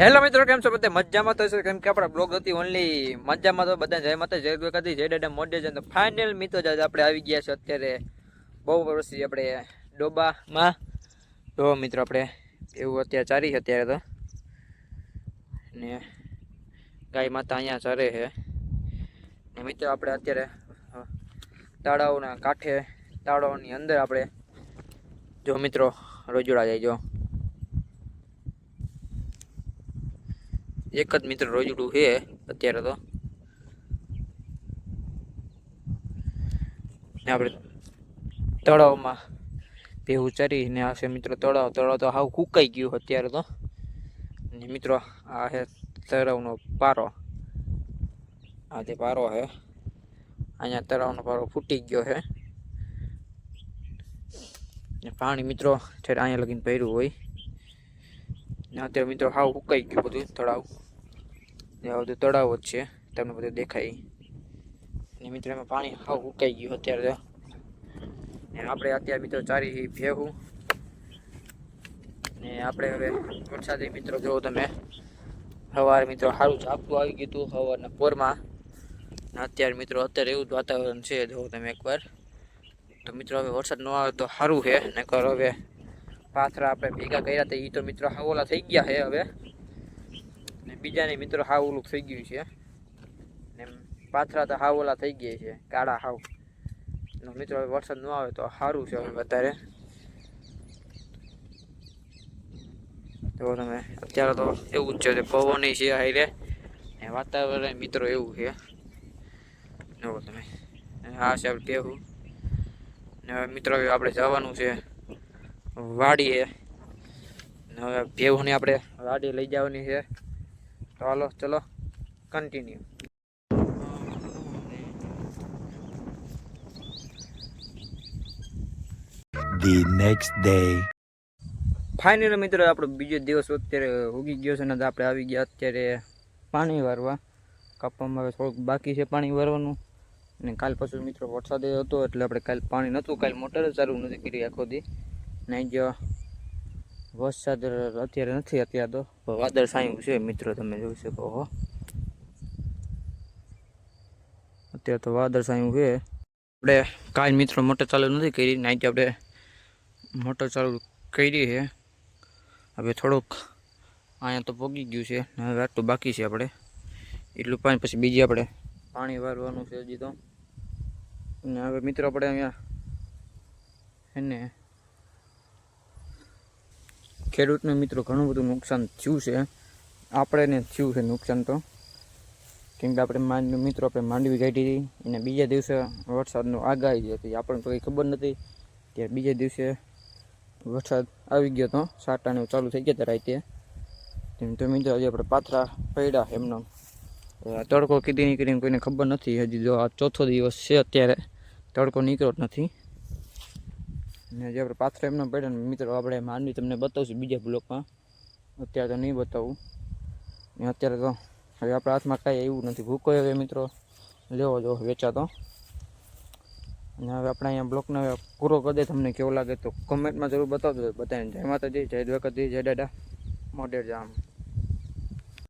Hello મિત્રો, કેમ છો બધા? મજામાં તો છે કેમ કે આપણા બ્લોગ હતી ઓનલી મજામાં તો બધા જય માતા જય દ્વારકાથી જય દાદા મોડે છે. તો ફાઇનલ મિત્રો જ આપણે આવી ગયા છે અત્યારે બહુ વર્ષથી આપણે ડોબામાં. તો મિત્રો આપણે એવું અત્યારે ચારી છે અત્યારે તો. ને ગાય માતા અહીંયા ચરે છે. ને મિત્રો આપણે અત્યારે તાળાઓના કાંઠે તળાવની અંદર આપણે જો મિત્રો રોજોડા જાય જો. એક જ મિત્ર રોજડું છે અત્યારે તો. આપણે તળાવમાં ભેવું ચરીને છે મિત્રો તળાવ. તળાવ તો હાવ કુકાઈ ગયું અત્યારે તો. ને મિત્રો, આ છે તળાવનો પારો. આ જે પારો છે, અહીંયા તળાવનો પારો ફૂટી ગયો છે. પાણી મિત્રો છે અહીંયા લગીને ભર્યું હોય અત્યારે મિત્રો હાવ ઉકાઈ ગયું બધું, તળાવ. આ બધું તળાવ જ છે, તમને બધું દેખાય. ને મિત્રો એમાં પાણી હાવ ઉકાઈ ગયું અત્યારે ને આપણે અત્યારે મિત્રો ચારી ભેહું. ને આપણે હવે વરસાદી મિત્રો જો તમે. સવારે મિત્રો સારું ઝાપટું આવી ગયું હતું સવારના પોરમાં. ને અત્યારે મિત્રો અત્યારે એવું જ વાતાવરણ છે જો તમે એકવાર. તો મિત્રો હવે વરસાદ ન આવે તો સારું છે, નકર હવે પાથરા આપણે ભેગા કર્યા હતા એ તો મિત્રો હાવોલા થઈ ગયા છે હવે. ને બીજાને મિત્રો હાવ ઓલું થઈ ગયું છે. ને પાથરા તો હાવ ઓલા થઈ ગયા છે, કાળા હાવ. મિત્રો હવે વરસાદ ન આવે તો સારું છે હવે વધારે. તો તમે અત્યારે તો એવું જ છે પવન છે હાઈરે. ને વાતાવરણ મિત્રો એવું છે. જુઓ તમે. હા, સાહેબ કહેવું ને હવે મિત્રો આપણે જવાનું છે. વાડીએ. હવે ભેવને આપણે વાડીએ લઈ જવાની છે. તો હાલો ચલો continue the next day. Final મિત્રો આપણો બીજો દિવસ અત્યારે ઉગી ગયો છે ને આપણે આવી ગયા અત્યારે પાણી વારવા. કાપવામાં હવે થોડુંક બાકી છે પાણી વારવાનું. અને કાલ પછી મિત્રો વરસાદ હતો એટલે આપણે કાલ પાણી નહોતું કાલ મોટર ચાલુ નથી કરી આખો દી. નહીં જો વરસાદ અત્યારે નથી અત્યારે તો. વાદળ છાયું છે મિત્રો, તમે જોઈ શકો હો. અત્યારે તો વાદળ છાયું છે. આપણે કાંઈ મિત્રો મોટર ચાલુ નથી કરી નાઈટ આપણે મોટર ચાલુ કરી છે. હવે થોડુંક અહીંયા તો પોગી ગયું છે હવે આટલું બાકી છે આપણે. એટલું પાણી પછી બીજી આપણે પાણી વારવાનું છે હજી તો. અને હવે મિત્રો આપણે અહીંયા એને ખેડૂતને મિત્રો ઘણું બધું નુકસાન થયું છે. આપણે ને થયું છે નુકસાન તો. કેમ કે આપણે માંડ, મિત્રો આપણે માંડવી કાઢી હતી અને બીજા દિવસે વરસાદનું આગાહી હતી. આપણને તો કંઈ ખબર નથી ત્યારે બીજા દિવસે વરસાદ આવી ગયો તો સાટાને ચાલુ થઈ ગયા હતા રાતે. તેમ તો મિત્રો હજી આપણે પાથરા પડ્યા એમનો. તડકો કીધી નીકળીને કોઈને ખબર નથી. હજી જો આ ચોથો દિવસ છે અત્યારે. તડકો નીકળ્યો જ નથી. ને જે આપણે પાથરો એમનો પડ્યા ને મિત્રો, આપણે માંડવી તમને બતાવશું બીજા બ્લોકમાં. અત્યારે તો નહીં બતાવું. ને અત્યારે તો હવે આપણા હાથમાં કાંઈ એવું નથી. ભૂકો હવે મિત્રો. લેવો જો, વેચાતો. અને હવે આપણે અહીંયા બ્લોકને હવે પૂરો કરી દે તમને કેવો લાગે તો કોમેન્ટમાં જરૂર બતાવજો બતાવીને જય માતાજી, જય દ્વારકાજી જય દાદા. મોઢેર જામ.